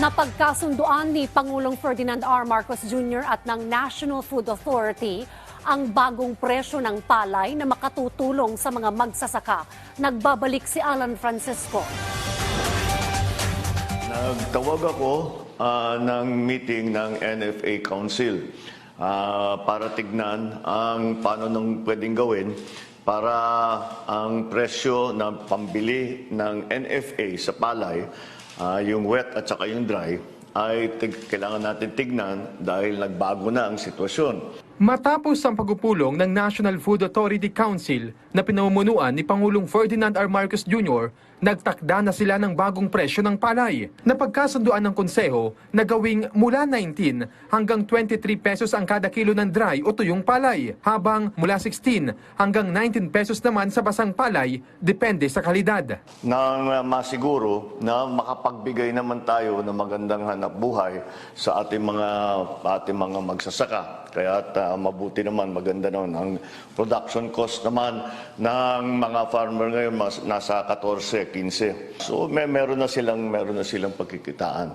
Napagkasunduan ni Pangulong Ferdinand R. Marcos Jr. at ng National Food Authority ang bagong presyo ng palay na makatutulong sa mga magsasaka. Nagbabalik si Alan Francisco. Nagtawag ako ah, ng meeting ng NFA Council ah, para tignan ang paano nang pwedeng gawin para ang presyo ng pambili ng NFA sa palay, ah, yung wet at saka yung dry, ay kailangan natin tignan dahil nagbago na ang sitwasyon. Matapos ang pagpupulong ng National Food Authority Council na pinamumunuan ni Pangulong Ferdinand R. Marcos Jr., nagtakda na sila ng bagong presyo ng palay. Napagkasunduan ng konseho na gawing mula 19 hanggang 23 pesos ang kada kilo ng dry o tuyong palay, habang mula 16 hanggang 19 pesos naman sa basang palay, depende sa kalidad. nang uh, masiguro na makapagbigay naman tayo ng magandang hanap buhay sa ating mga ating mga magsasaka. Kaya uh, mabuti naman, maganda naman ang production cost naman ng mga farmer ngayon mas, nasa 14, 15. So may meron na silang meron na silang pagkikitaan.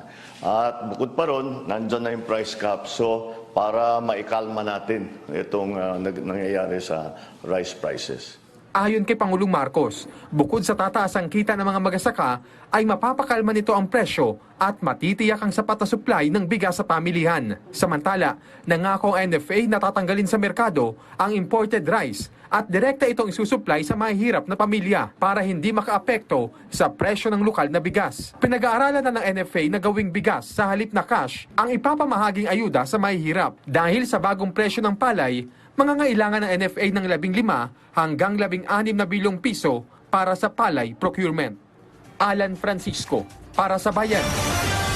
At bukod pa ron, nandiyan na yung price cap. So para maikalma natin itong uh, nangyayari sa rice prices. Ayon kay Pangulong Marcos, bukod sa tataas ang kita ng mga magasaka, ay mapapakalma nito ang presyo at matitiyak ang sapat na supply ng bigas sa pamilihan. Samantala, nangako ang NFA na tatanggalin sa merkado ang imported rice at direkta itong isusupply sa mahihirap na pamilya para hindi makaapekto sa presyo ng lokal na bigas. Pinag-aaralan na ng NFA na gawing bigas sa halip na cash ang ipapamahaging ayuda sa mahihirap. Dahil sa bagong presyo ng palay, Mangangailangan ng NFA ng 15 hanggang 16 na bilyong piso para sa palay procurement. Alan Francisco, para sa Bayan.